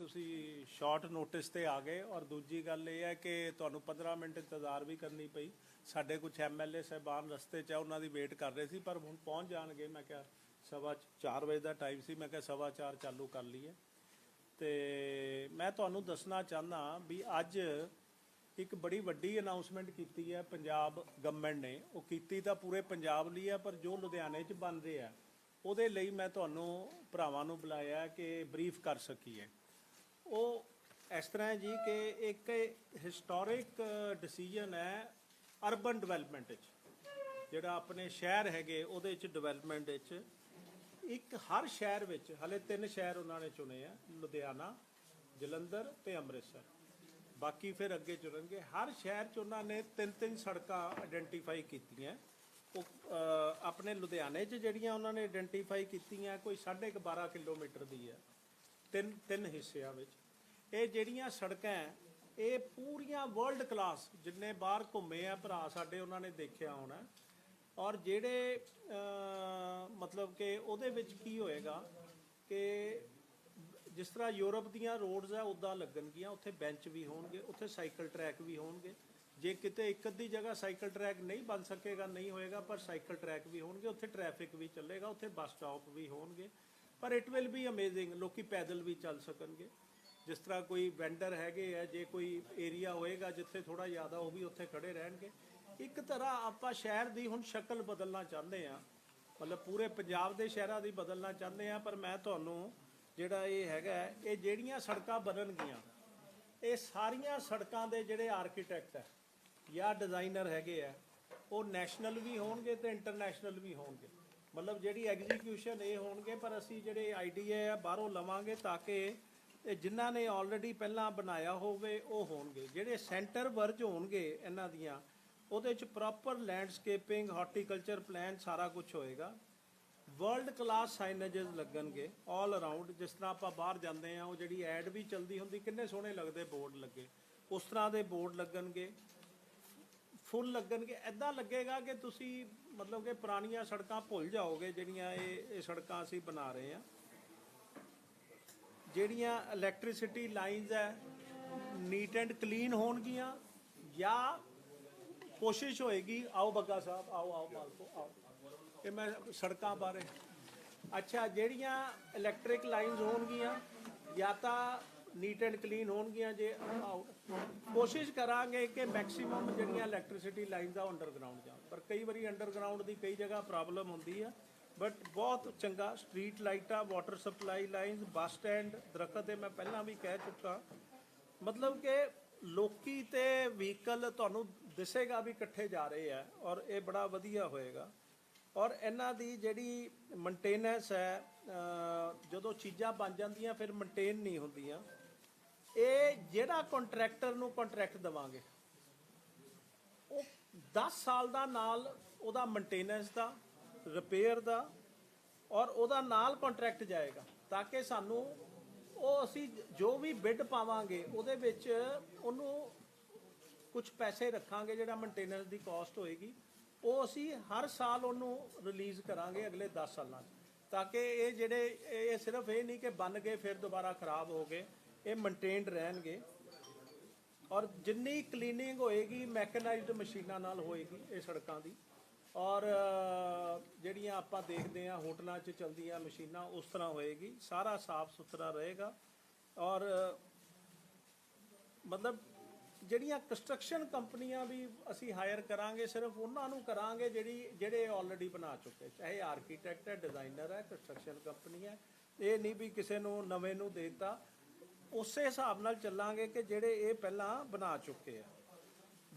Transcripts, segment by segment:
ਤੁਸੀਂ short notice ਤੇ ਆ ਗਏ ਔਰ ਦੂਜੀ ਗੱਲ ਇਹ ਹੈ ਕਿ ਤੁਹਾਨੂੰ 15 ਮਿੰਟ ਇੰਤਜ਼ਾਰ ਵੀ ਕਰਨੀ ਪਈ। ਸਾਡੇ ਕੁਝ ਐਮਐਲਏ ਸਹਿਬਾਨ ਰਸਤੇ 'ਚ ਆ, ਉਹਨਾਂ ਦੀ ਵੇਟ ਕਰ ਰਹੇ ਸੀ, ਪਰ ਹੁਣ ਪਹੁੰਚ ਜਾਣਗੇ। ਮੈਂ ਕਿਹਾ ਸਵਾ 4 ਵਜੇ ਦਾ ਟਾਈਮ ਸੀ, ਮੈਂ ਕਿਹਾ ਸਵਾ 4 ਚਾਲੂ ਕਰ ਲਈਏ। ਤੇ ਮੈਂ ਤੁਹਾਨੂੰ ਦੱਸਣਾ ਚਾਹੁੰਦਾ ਵੀ ਅੱਜ ਇੱਕ ਬੜੀ ਵੱਡੀ ਅਨਾਉਂਸਮੈਂਟ ਕੀਤੀ ਹੈ ਪੰਜਾਬ ਗਵਰਨਮੈਂਟ ਨੇ। ਉਹ ਕੀਤੀ ਤਾਂ ਪੂਰੇ ਪੰਜਾਬ ਲਈ ਹੈ, ਪਰ ਜੋ ਲੁਧਿਆਣੇ 'ਚ ਬਣ ਰਿਹਾ, ਉਹਦੇ ਲਈ ਮੈਂ ਤੁਹਾਨੂੰ ਭਰਾਵਾਂ ਨੂੰ ਬੁਲਾਇਆ ਕਿ ਬਰੀਫ ਕਰ ਸਕੀਏ। ਉਹ ਇਸ ਤਰ੍ਹਾਂ ਹੈ ਜੀ ਕਿ ਇੱਕ ਹਿਸਟੋਰਿਕ ਡਿਸੀਜਨ ਹੈ ਅਰਬਨ ਡਿਵੈਲਪਮੈਂਟ ਵਿੱਚ। ਜਿਹੜਾ ਆਪਣੇ ਸ਼ਹਿਰ ਹੈਗੇ, ਉਹਦੇ ਵਿੱਚ ਡਿਵੈਲਪਮੈਂਟ ਵਿੱਚ। ਇੱਕ ਹਰ ਸ਼ਹਿਰ ਵਿੱਚ, ਹਲੇ ਤਿੰਨ ਸ਼ਹਿਰ ਉਹਨਾਂ ਨੇ ਚੁਣੇ ਆ, ਲੁਧਿਆਣਾ, ਜਲੰਧਰ ਤੇ ਅੰਮ੍ਰਿਤਸਰ। ਬਾਕੀ ਫਿਰ ਅੱਗੇ ਚੁਣਨਗੇ। ਹਰ ਸ਼ਹਿਰ 'ਚ ਉਹਨਾਂ ਨੇ ਤਿੰਨ ਤਿੰਨ ਸੜਕਾਂ ਆਇਡੈਂਟੀਫਾਈ ਕੀਤੀਆਂ। ਉਹ ਆਪਣੇ ਲੁਧਿਆਣੇ 'ਚ ਜਿਹੜੀਆਂ ਉਹਨਾਂ ਨੇ ਆਇਡੈਂਟੀਫਾਈ ਕੀਤੀਆਂ, ਕੋਈ 12.5 ਕਿਲੋਮੀਟਰ ਦੀ ਹੈ ਤਿੰਨ ਤਿੰਨ ਹਿੱਸਿਆਂ ਵਿੱਚ। ਇਹ ਜਿਹੜੀਆਂ ਸੜਕਾਂ ਇਹ ਪੂਰੀਆਂ ਵਰਲਡ ਕਲਾਸ ਜਿੰਨੇ ਬਾਹਰ ਘੁੰਮੇ ਆ ਭਰਾ ਸਾਡੇ, ਉਹਨਾਂ ਨੇ ਦੇਖਿਆ ਹੋਣਾ। ਔਰ ਜਿਹੜੇ ਮਤਲਬ ਕਿ ਉਹਦੇ ਵਿੱਚ ਕੀ ਹੋਏਗਾ ਕਿ ਜਿਸ ਤਰ੍ਹਾਂ ਯੂਰਪ ਦੀਆਂ ਰੋਡਸ ਆ, ਉਦਾਂ ਲੱਗਣਗੀਆਂ, ਉੱਥੇ ਬੈਂਚ ਵੀ ਹੋਣਗੇ, ਉੱਥੇ ਸਾਈਕਲ ਟਰੈਕ ਵੀ ਹੋਣਗੇ। ਜੇ ਕਿਤੇ ਇੱਕ ਅੱਧੀ ਜਗ੍ਹਾ ਸਾਈਕਲ ਟਰੈਕ ਨਹੀਂ ਬਣ ਸਕੇਗਾ, ਨਹੀਂ ਹੋਏਗਾ, ਪਰ ਸਾਈਕਲ ਟਰੈਕ ਵੀ ਹੋਣਗੇ, ਉੱਥੇ ਟ੍ਰੈਫਿਕ ਵੀ ਚੱਲੇਗਾ, ਉੱਥੇ ਬੱਸ ਸਟਾਪ ਵੀ ਹੋਣਗੇ। ਪਰ ਇਟ ਵਿਲ ਬੀ ਅਮੇਜ਼ਿੰਗ ਲੋਕੀ ਪੈਦਲ ਵੀ ਚੱਲ ਸਕਣਗੇ। ਜਿਸ ਤਰ੍ਹਾਂ ਕੋਈ ਵੈਂਡਰ ਹੈਗੇ ਆ ਜੇ ਕੋਈ ਏਰੀਆ ਹੋਏਗਾ ਜਿੱਥੇ ਥੋੜਾ ਜ਼ਿਆਦਾ ਉਹ ਵੀ ਉੱਥੇ ਖੜੇ ਰਹਿਣਗੇ। ਇੱਕ ਤਰ੍ਹਾਂ ਆਪਾਂ ਸ਼ਹਿਰ ਦੀ ਹੁਣ ਸ਼ਕਲ ਬਦਲਣਾ ਚਾਹੁੰਦੇ ਆ। ਮਤਲਬ ਪੂਰੇ ਪੰਜਾਬ ਦੇ ਸ਼ਹਿਰਾਂ ਦੀ ਬਦਲਣਾ ਚਾਹੁੰਦੇ ਆ ਪਰ ਮੈਂ ਤੁਹਾਨੂੰ ਜਿਹੜਾ ਇਹ ਹੈਗਾ ਹੈ, ਇਹ ਜਿਹੜੀਆਂ ਸੜਕਾਂ ਬਣਨਗੀਆਂ ਇਹ ਸਾਰੀਆਂ ਸੜਕਾਂ ਦੇ ਜਿਹੜੇ ਆਰਕੀਟੈਕਟ ਹੈ ਜਾਂ ਡਿਜ਼ਾਈਨਰ ਹੈਗੇ ਆ ਉਹ ਨੈਸ਼ਨਲ ਵੀ ਹੋਣਗੇ ਤੇ ਇੰਟਰਨੈਸ਼ਨਲ ਵੀ ਹੋਣਗੇ। ਮਤਲਬ ਜਿਹੜੀ ਐਗਜ਼ੀਕਿਊਸ਼ਨ ਇਹ ਹੋਣਗੇ ਪਰ ਅਸੀਂ ਜਿਹੜੇ ਆਈਡੀਆ ਆ ਬਾਹਰੋਂ ਲਵਾਂਗੇ ਤਾਂ ਕਿ ਤੇ ਜਿਨ੍ਹਾਂ ਨੇ ਆਲਰੇਡੀ ਪਹਿਲਾਂ ਬਣਾਇਆ ਹੋਵੇ, ਉਹ ਹੋਣਗੇ। ਜਿਹੜੇ ਸੈਂਟਰ ਵਰਜ ਹੋਣਗੇ ਇਹਨਾਂ ਦੀਆਂ, ਉਹਦੇ ਚ ਪ੍ਰੋਪਰ ਲੈਂਡਸਕੇਪਿੰਗ ਹਾਰਟੀਕਲਚਰ ਪਲਾਨ ਸਾਰਾ ਕੁਝ ਹੋਏਗਾ। ਵਰਲਡ ਕਲਾਸ ਸਾਈਨੇजेस ਲੱਗਣਗੇ 올 ਅਰਾਊਂਡ ਜਿਸ ਤਰ੍ਹਾਂ ਆਪਾਂ ਬਾਹਰ ਜਾਂਦੇ ਆ ਉਹ ਜਿਹੜੀ ਐਡ ਵੀ ਚੱਲਦੀ ਹੁੰਦੀ, ਕਿੰਨੇ ਸੋਹਣੇ ਲੱਗਦੇ ਬੋਰਡ ਲੱਗੇ। ਉਸ ਤਰ੍ਹਾਂ ਦੇ ਬੋਰਡ ਲੱਗਣਗੇ। ਫੁੱਲ ਲੱਗਣਗੇ। ਐਦਾਂ ਲੱਗੇਗਾ ਕਿ ਤੁਸੀਂ ਮਤਲਬ ਕਿ ਪੁਰਾਣੀਆਂ ਸੜਕਾਂ ਭੁੱਲ ਜਾਓਗੇ, ਜਿਹੜੀਆਂ ਇਹ ਇਹ ਸੜਕਾਂ ਅਸੀਂ ਬਣਾ ਰਹੇ ਆ ਜਿਹੜੀਆਂ ਇਲੈਕਟ੍ਰਿਸਿਟੀ ਲਾਈਨਸ ਹੈ ਨੀਟ ਐਂਡ ਕਲੀਨ ਹੋਣਗੀਆਂ ਜਾਂ ਕੋਸ਼ਿਸ਼ ਹੋਏਗੀ, ਆਓ ਬੱਗਾ ਸਾਹਿਬ, ਆਓ ਆਓ ਮਾਲਕੋ ਆਓ। ਇਹ ਮੈਂ ਸੜਕਾਂ ਬਾਰੇ। ਅੱਛਾ, ਜਿਹੜੀਆਂ ਇਲੈਕਟ੍ਰਿਕ ਲਾਈਨਸ ਹੋਣਗੀਆਂ, ਜਾਂ ਤਾਂ ਨੀਟ ਐਂਡ ਕਲੀਨ ਹੋਣਗੀਆਂ ਜੇ, ਆਓ। ਕੋਸ਼ਿਸ਼ ਕਰਾਂਗੇ ਕਿ ਮੈਕਸਿਮਮ ਜਿਹੜੀਆਂ ਇਲੈਕਟ੍ਰਿਸਿਟੀ ਲਾਈਨਸ ਆ ਅੰਡਰਗਰਾਉਂਡ ਜਾਣ। ਪਰ ਕਈ ਵਾਰੀ ਅੰਡਰਗਰਾਉਂਡ ਦੀ ਕਈ ਜਗ੍ਹਾ ਪ੍ਰੋਬਲਮ ਹੁੰਦੀ ਆ। ਬਟ ਬਹੁਤ ਚੰਗਾ ਸਟਰੀਟ ਲਾਈਟਾਂ water supply lines bus stand ਦਰਖਤ ਇਹ ਮੈਂ ਪਹਿਲਾਂ ਵੀ ਕਹਿ ਚੁੱਕਾ। ਮਤਲਬ ਕਿ ਲੋਕੀ ਤੇ ਵਹੀਕਲ ਤੁਹਾਨੂੰ ਦਿਸੇਗਾ ਵੀ ਇਕੱਠੇ ਜਾ ਰਹੇ ਆ ਔਰ ਇਹ ਬੜਾ ਵਧੀਆ ਹੋਏਗਾ। ਔਰ ਇਹਨਾਂ ਦੀ ਜਿਹੜੀ ਮੇਨਟੇਨੈਂਸ ਹੈ ਜਦੋਂ ਚੀਜ਼ਾਂ ਬਣ ਜਾਂਦੀਆਂ ਫਿਰ ਮੇਨਟੇਨ ਨਹੀਂ ਹੁੰਦੀਆਂ। ਇਹ ਜਿਹੜਾ ਕੰਟਰੈਕਟਰ ਨੂੰ ਕੰਟਰੈਕਟ ਦਵਾਂਗੇ, ਉਹ 10 ਸਾਲ ਦਾ ਨਾਲ ਉਹਦਾ ਮੇਨਟੇਨੈਂਸ ਦਾ ਰਿਪੇਅਰ ਦਾ ਔਰ ਉਹਦਾ ਨਾਲ ਕੰਟਰੈਕਟ ਜਾਏਗਾ ਤਾਂ ਕਿ ਸਾਨੂੰ ਉਹ ਅਸੀਂ ਜੋ ਵੀ ਬਿੱਡ ਪਾਵਾਂਗੇ, ਉਹਦੇ ਵਿੱਚ ਉਹਨੂੰ ਕੁਝ ਪੈਸੇ ਰੱਖਾਂਗੇ ਜਿਹੜਾ ਮੇਨਟੇਨੈਂਸ ਦੀ ਕਾਸਟ ਹੋਏਗੀ। ਉਹ ਅਸੀਂ ਹਰ ਸਾਲ ਉਹਨੂੰ ਰਿਲੀਜ਼ ਕਰਾਂਗੇ ਅਗਲੇ 10 ਸਾਲਾਂ 'ਚ। ਤਾਂ ਕਿ ਇਹ ਜਿਹੜੇ, ਇਹ ਸਿਰਫ ਇਹ ਨਹੀਂ ਕਿ ਬਣ ਗਏ, ਫਿਰ ਦੁਬਾਰਾ ਖਰਾਬ ਹੋ ਗਏ, ਇਹ ਮੇਨਟੇਨਡ ਰਹਿਣਗੇ। ਔਰ ਜਿੰਨੀ ਕਲੀਨਿੰਗ ਹੋਏਗੀ ਮੈਕਨਾਈਜ਼ਡ ਮਸ਼ੀਨਾਂ ਨਾਲ ਹੋਏਗੀ ਇਹ ਸੜਕਾਂ ਦੀ। ਔਰ ਜਿਹੜੀਆਂ ਆਪਾਂ ਦੇਖਦੇ ਆ ਹੋਟਲਾਂ 'ਚ ਚਲਦੀਆਂ ਮਸ਼ੀਨਾਂ ਉਸ ਤਰ੍ਹਾਂ ਹੋਏਗੀ, ਸਾਰਾ ਸਾਫ਼ ਸੁਥਰਾ ਰਹੇਗਾ। ਔਰ, ਮਤਲਬ ਜਿਹੜੀਆਂ ਕੰਸਟਰਕਸ਼ਨ ਕੰਪਨੀਆਂ ਵੀ ਅਸੀਂ ਹਾਇਰ ਕਰਾਂਗੇ, ਸਿਰਫ ਉਹਨਾਂ ਨੂੰ ਕਰਾਂਗੇ ਜਿਹੜੀ, ਜਿਹੜੇ ਆਲਰੇਡੀ ਬਣਾ ਚੁੱਕੇ ਚਾਹੇ ਆਰਕੀਟੈਕਟ ਹੈ ਡਿਜ਼ਾਈਨਰ ਹੈ ਕੰਸਟਰਕਸ਼ਨ ਕੰਪਨੀ ਹੈ, ਇਹ ਨਹੀਂ ਵੀ ਕਿਸੇ ਨੂੰ ਨਵੇਂ ਨੂੰ ਦੇਤਾ। ਉਸੇ ਹਿਸਾਬ ਨਾਲ ਚੱਲਾਂਗੇ ਕਿ ਜਿਹੜੇ ਇਹ ਪਹਿਲਾਂ ਬਣਾ ਚੁੱਕੇ ਆ।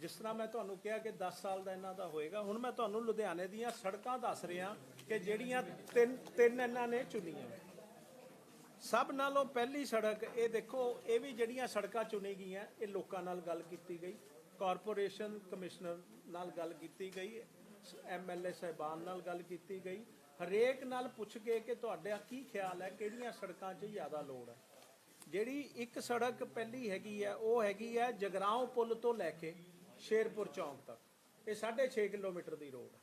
ਜਿਸ ਤਰ੍ਹਾਂ ਮੈਂ ਤੁਹਾਨੂੰ ਕਿਹਾ ਕਿ 10 ਸਾਲ ਦਾ ਇਹਨਾਂ ਦਾ ਹੋਏਗਾ, ਹੁਣ ਮੈਂ ਤੁਹਾਨੂੰ ਲੁਧਿਆਣੇ ਦੀਆਂ ਸੜਕਾਂ ਦੱਸ ਰਿਹਾ ਕਿ ਜਿਹੜੀਆਂ ਤਿੰਨ ਤਿੰਨ ਇਹਨਾਂ ਨੇ ਚੁਣੀਆਂ। ਸਭ ਨਾਲੋਂ ਪਹਿਲੀ ਸੜਕ, ਇਹ ਦੇਖੋ, ਇਹ ਵੀ ਜਿਹੜੀਆਂ ਸੜਕਾਂ ਚੁਣੀ ਗਈਆਂ, ਇਹ ਲੋਕਾਂ ਨਾਲ ਗੱਲ ਕੀਤੀ ਗਈ। ਕਾਰਪੋਰੇਸ਼ਨ ਕਮਿਸ਼ਨਰ ਨਾਲ ਗੱਲ ਕੀਤੀ ਗਈ ਐਮਐਲਏ ਸਹਿਬਾਨ ਨਾਲ ਗੱਲ ਕੀਤੀ ਗਈ। ਹਰੇਕ ਨਾਲ ਪੁੱਛ ਕੇ ਕਿ ਤੁਹਾਡਾ ਕੀ ਖਿਆਲ ਹੈ, ਕਿਹੜੀਆਂ ਸੜਕਾਂ 'ਚ ਜ਼ਿਆਦਾ ਲੋੜ ਹੈ। ਜਿਹੜੀ ਇੱਕ ਸੜਕ ਪਹਿਲੀ ਹੈਗੀ ਹੈ, ਉਹ ਹੈਗੀ ਹੈ ਜਗਰਾਉਂ ਪੁਲ ਤੋਂ ਲੈ ਕੇ ਸ਼ੇਰਪੁਰ ਚੌਂਕ ਤੱਕ। ਇਹ 6.5 ਕਿਲੋਮੀਟਰ ਦੀ ਰੋਡ ਹੈ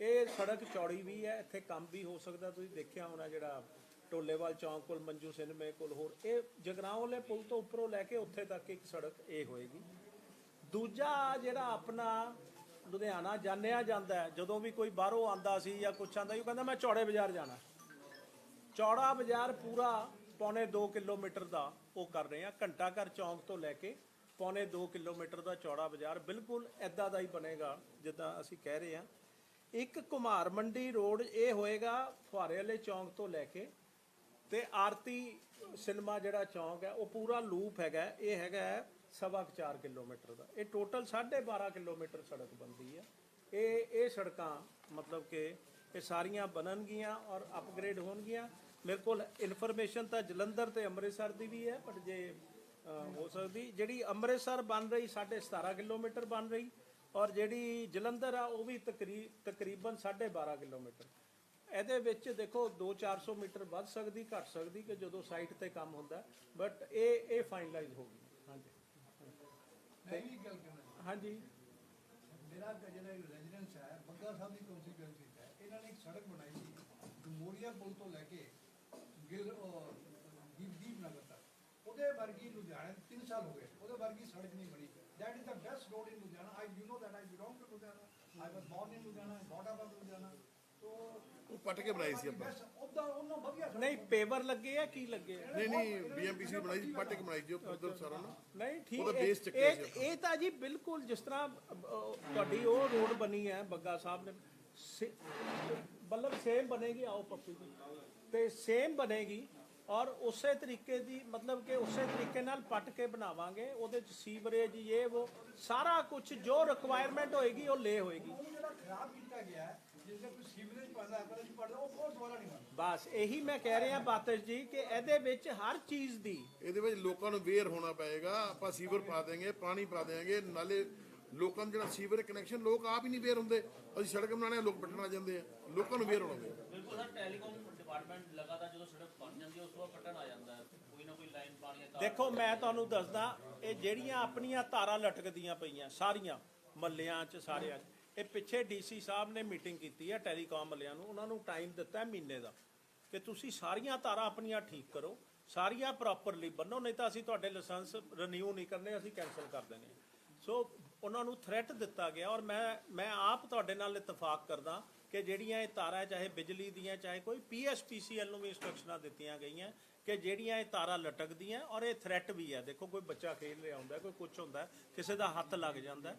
ਇਹ ਸੜਕ ਚੌੜੀ ਵੀ ਹੈ, ਇੱਥੇ ਕੰਮ ਵੀ ਹੋ ਸਕਦਾ। ਤੁਸੀਂ ਦੇਖਿਆ ਹੋਣਾ ਜਿਹੜਾ ਟੋਲੇਵਾਲ ਚੌਂਕ ਕੋਲ, ਮੰਜੂ ਸਿਨਮੇ ਕੋਲ, ਹੋਰ ਇਹ ਜਗਰਾਉਂ ਵਾਲੇ ਪੁਲ ਤੋਂ ਉੱਪਰੋਂ ਲੈ ਕੇ ਉੱਥੇ ਤੱਕ ਇੱਕ ਸੜਕ ਇਹ ਹੋਏਗੀ। ਦੂਜਾ ਜਿਹੜਾ ਆਪਣਾ ਲੁਧਿਆਣਾ ਜਾਣਿਆ ਜਾਂਦਾ ਜਦੋਂ ਵੀ ਕੋਈ ਬਾਹਰੋਂ ਆਂਦਾ ਸੀ ਜਾਂ ਕੁਛ ਆਂਦਾ ਸੀ, ਉਹ ਕਹਿੰਦਾ, ਮੈਂ ਚੌੜੇ ਬਾਜ਼ਾਰ ਜਾਣਾ ਚੌੜਾ ਬਾਜ਼ਾਰ ਪੂਰਾ ਪੌਣੇ 2 ਕਿਲੋਮੀਟਰ ਦਾ ਉਹ ਕਰ ਰਹੇ ਆ ਘੰਟਾ ਘਰ ਚੌਂਕ ਤੋਂ ਲੈ ਕੇ ਪੌਣੇ 2 ਕਿਲੋਮੀਟਰ ਦਾ ਚੌੜਾ ਬਾਜ਼ਾਰ ਬਿਲਕੁਲ ਐਦਾਂ ਦਾ ਹੀ ਬਣੇਗਾ, ਜਿੱਦਾਂ ਅਸੀਂ ਕਹਿ ਰਹੇ ਹਾਂ। ਇੱਕ ਕੁਮਾਰ ਮੰਡੀ ਰੋਡ ਇਹ ਹੋਏਗਾ ਫੁਹਾਰੇ ਵਾਲੇ ਚੌਂਕ ਤੋਂ ਲੈ ਕੇ ਤੇ ਆਰਤੀ ਸਿਨੇਮਾ ਜਿਹੜਾ ਚੌਂਕ ਹੈ, ਉਹ ਪੂਰਾ ਲੂਪ ਹੈਗਾ, ਇਹ ਹੈਗਾ ਸਵਾ ਕੁ ਚਾਰ ਕਿਲੋਮੀਟਰ ਦਾ। ਇਹ ਟੋਟਲ 12.5 ਕਿਲੋਮੀਟਰ ਸੜਕ ਬਣਦੀ ਹੈ। ਇਹ ਇਹ ਸੜਕਾਂ ਮਤਲਬ ਕਿ ਇਹ ਸਾਰੀਆਂ ਬਣਨਗੀਆਂ ਔਰ ਅਪਗ੍ਰੇਡ ਹੋਣਗੀਆਂ। ਮੇਰੇ ਕੋਲ ਇਨਫੋਰਮੇਸ਼ਨ ਤਾਂ ਜਲੰਧਰ ਤੇ ਅੰਮ੍ਰਿਤਸਰ ਦੀ ਵੀ ਹੈ ਪਰ ਜੇ ਹੋ ਸਕਦੀ। ਜਿਹੜੀ ਅੰਮ੍ਰਿਤਸਰ ਬਣ ਰਹੀ 17.5 ਕਿਲੋਮੀਟਰ ਬਣ ਰਹੀ ਔਰ ਜਿਹੜੀ ਜਲੰਧਰ ਆ ਉਹ ਵੀ ਤਕਰੀ- ਤਕਰੀਬਨ 12.5 ਕਿਲੋਮੀਟਰ। ਇਹਦੇ ਵਿੱਚ ਦੇਖੋ 2-400 ਮੀਟਰ ਵੱਧ ਸਕਦੀ ਘਟ ਸਕਦੀ ਕਿ ਜਦੋਂ ਸਾਈਟ ਤੇ ਕੰਮ ਹੁੰਦਾ। ਬਟ ਇਹ ਇਹ ਫਾਈਨਲਾਈਜ਼ ਹੋ ਗਈ। ਹਾਂਜੀ। ਹਾਂਜੀ। ਮੇਰਾ ਜਿਹੜਾ ਰੈਜ਼ੀਡੈਂਸ ਹੈ ਬੰਗਾ ਸਾਹਿਬ ਦੀ ਕਨਸਟੀਟੂਐਂਸੀ ਹੈ। ਇਹਨਾਂ ਨੇ ਇੱਕ ਸੜਕ ਬਣਾਈ ਸੀ ਮੋਰੀਆ ਪੁਲ ਤੋਂ ਲੈ ਕੇ ਗਿਲ ਦੀਪ ਦੀਪ ਨਗਰ ਤੱਕ। ਉਹਦੇ ਵਰਗੀ ਲੁਧਿਆਣੇ 3 ਸਾਲ ਹੋ ਗਏ। ਉਹਦੇ ਵਰਗੀ ਸੜਕ ਨਹੀਂ ਬਣੀ। That is the best road in Ludhiana. I you know that I belong to Ludhiana. I was born in Ludhiana. Brought up in Ludhiana. ਤੋ ਉਹ ਪੱਟ ਕੇ ਬਣਾਈ ਸੀ ਆਪਾਂ। ਉਹਦਾ ਉਹਨਾਂ ਵਧੀਆ ਨਹੀਂ ਪੇਵਰ ਲੱਗੇ ਆ ਕੀ ਲੱਗੇ ਆ? ਨਹੀਂ ਨਹੀਂ ਬੀਐਮਪੀਸੀ ਬਣਾਈ ਸੀ ਪੱਟ ਕੇ ਬਣਾਈ ਸੀ ਉਹ ਉਧਰ ਸਾਰਾ ਨਾ। ਨਹੀਂ ਠੀਕ ਉਹਦਾ ਇਹ- base ਚੱਕਿਆ ਸੀ ਇਹ ਤਾਂ ਜੀ ਬਿਲਕੁਲ ਜਿਸ ਤਰ੍ਹਾਂ ਤੁਹਾਡੀ ਉਹ ਰੋਡ ਬਣੀ ਹੈ ਬੱਗਾ ਸਾਹਿਬ ਨੇ। ਮਤਲਬ ਸੇਮ ਬਣੇਗੀ ਆਓ ਪੱਪੀ ਜੀ। ਤੇ ਸੇਮ ਬਣੇਗੀ ਔਰ ਉਸੇ ਤਰੀਕੇ ਦੀ ਮਤਲਬ ਕਿ ਉਸੇ ਤਰੀਕੇ ਨਾਲ ਪੱਟ ਕੇ ਬਣਾਵਾਂਗੇ ਉਹਦੇ ਚ ਸੀਵਰੇਜ ਇਹ ਉਹ ਸਾਰਾ ਕੁਝ ਜੋ ਰਿਕੁਆਇਰਮੈਂਟ ਹੋਏਗੀ ਉਹ ਲੈ ਹੋਏਗੀ। ਉਹ ਜਿਹੜਾ ਖਰਾਬ ਕੀਤਾ ਗਿਆ ਹੈ ਜਿਸ ਦਾ ਕੋਈ ਸੀਵਰੇਜ ਪੈਦਾ ਹੈ ਪਰ ਅਸੀਂ ਪੜਦਾ ਉਹ ਬਹੁਤ ਦੁਬਾਰਾ ਨਹੀਂ ਬਣਦਾ। ਬਸ ਇਹੀ ਮੈਂ ਕਹਿ ਰਿਹਾ ਬਾਤਸ਼ ਜੀ ਕਿ ਇਹਦੇ ਵਿੱਚ ਹਰ ਚੀਜ਼ ਦੀ ਇਹਦੇ ਵਿੱਚ ਲੋਕਾਂ ਨੂੰ ਵੇਅਰ ਹੋਣਾ ਪਏਗਾ ਆਪਾਂ ਸੀਵਰ ਪਾ ਦੇਾਂਗੇ ਪਾਣੀ ਪਾ ਦੇਾਂਗੇ ਨਾਲੇ ਲੋਕਾਂ ਨੂੰ ਜਿਹੜਾ ਸੀਵਰ ਕਨੈਕਸ਼ਨ ਲੋਕ ਆਪ ਹੀ ਨਹੀਂ ਵੇਅਰ ਹੁੰਦੇ। ਅਸੀਂ ਸੜਕ ਬਣਾਉਣੇ ਆ ਲੋਕ ਪੱਟਣ ਜਾਂਦੇ ਆ ਲੋਕਾਂ ਨੂੰ ਵੇਅਰ ਹੋਣਾ ਪਏਗਾ। ਬਿਲਕੁਲ ਸਰ ਟੈਲੀਕਾਮ ਡਿਪਾਰਟਮੈਂਟ ਲਗਾਤਾਰ ਜਦੋਂ ਸੜਕ ਬਣ ਜਾਂਦੀ ਹੈ ਉਸ ਤੋਂ ਬਾਅਦ ਪਟਣ ਆ ਜਾਂਦਾ ਹੈ ਕੋਈ ਨਾ ਕੋਈ ਲਾਈਨ ਪਾਣੀ ਦਾ ਦੇਖੋ, ਮੈਂ ਤੁਹਾਨੂੰ ਦੱਸਦਾ, ਇਹ ਜਿਹੜੀਆਂ ਆਪਣੀਆਂ ਤਾਰਾਂ ਲਟਕਦੀਆਂ ਪਈਆਂ, ਸਾਰੀਆਂ ਮੱਲਿਆਂ 'ਚ, ਸਾਰਿਆਂ 'ਚ, ਇਹ ਪਿੱਛੇ ਡੀਸੀ ਸਾਹਿਬ ਨੇ ਮੀਟਿੰਗ ਕੀਤੀ ਹੈ, ਟੈਲੀਕਾਮ ਵਾਲਿਆਂ ਨੂੰ, ਉਹਨਾਂ ਨੂੰ ਟਾਈਮ ਦਿੱਤਾ ਮਹੀਨੇ ਦਾ, ਕਿ ਤੁਸੀਂ ਸਾਰੀਆਂ ਤਾਰਾਂ ਆਪਣੀਆਂ ਠੀਕ ਕਰੋ, ਸਾਰੀਆਂ ਪ੍ਰੋਪਰਲੀ ਬੰਨੋ, ਨਹੀਂ ਤਾਂ ਅਸੀਂ ਤੁਹਾਡੇ ਲਾਇਸੈਂਸ ਰੀਨਿਊ ਨਹੀਂ ਕਰਨੇ, ਅਸੀਂ ਕੈਨਸਲ ਕਰ ਦੇਣੇ ਸੋ, ਉਹਨਾਂ ਨੂੰ ਥ੍ਰੈਟ ਦਿੱਤਾ ਗਿਆ, ਔਰ ਮੈਂ ਮੈਂ ਆਪ ਤੁਹਾਡੇ ਨਾਲ ਇਤਫਾਕ ਕਰਦਾ ਕਿ ਜਿਹੜੀਆਂ ਇਹ ਤਾਰਾਂ ਚਾਹੇ ਬਿਜਲੀ ਦੀਆਂ, ਚਾਹੇ ਕੋਈ ਪੀਐਸਪੀਸੀਐਲ ਨੂੰ ਵੀ ਇੰਸਟਰਕਸ਼ਨਾਂ ਦਿੱਤੀਆਂ ਗਈਆਂ ਕਿ ਜਿਹੜੀਆਂ ਇਹ ਤਾਰਾਂ ਲਟਕਦੀਆਂ ਔਰ ਇਹ ਥ੍ਰੈਟ ਵੀ ਹੈ ਦੇਖੋ ਕੋਈ ਬੱਚਾ ਖੇਡ ਰਿਹਾ ਹੁੰਦਾ ਕੋਈ ਕੁਝ ਹੁੰਦਾ ਕਿਸੇ ਦਾ ਹੱਥ ਲੱਗ ਜਾਂਦਾ।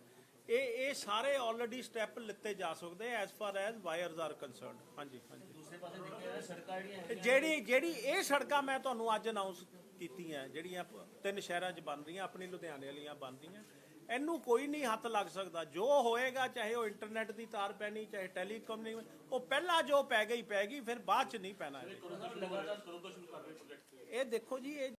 ਇਹ ਇਹ ਸਾਰੇ ਆਲਰੇਡੀ ਸਟੈਪ ਲਿੱਤੇ ਜਾ ਸਕਦੇ as far as virus are concerned ਹਾਂਜੀ ਹਾਂਜੀ। ਦੂਸਰੇ ਪਾਸੇ ਦੇਖਿਆ ਜਾਏ ਸੜਕਾਂ ਜਿਹੜੀਆਂ ਹੈਗੀਆਂ ਜਿਹੜੀ ਜਿਹੜੀ ਇਹ ਸੜਕਾਂ ਮੈਂ ਤੁਹਾਨੂੰ ਅੱਜ ਅਨਾਉਂਸ ਕੀਤੀਆਂ ਜਿਹੜੀਆਂ ਤਿੰਨ ਸ਼ਹਿਰਾਂ 'ਚ ਬਣ ਰਹੀਆਂ ਆਪਣੀ ਲੁਧਿਆਣੇ ਵਾਲੀਆਂ ਬਣ ਰਹੀਆਂ ਇਹਨੂੰ ਕੋਈ ਨਹੀਂ ਹੱਥ ਲੱਗ ਸਕਦਾ। ਜੋ ਹੋਏਗਾ ਚਾਹੇ ਉਹ ਇੰਟਰਨੈਟ ਦੀ ਤਾਰ ਪੈਣੀ ਚਾਹੇ ਟੈਲੀਕਾਮ ਉਹ ਪਹਿਲਾਂ ਜੋ ਪੈ ਗਈ ਪੈ ਗਈ ਫਿਰ ਬਾਅਦ 'ਚ ਨਹੀਂ ਪੈਣਾ। ਇਹ ਦੇਖੋ ਜੀ ਇਹ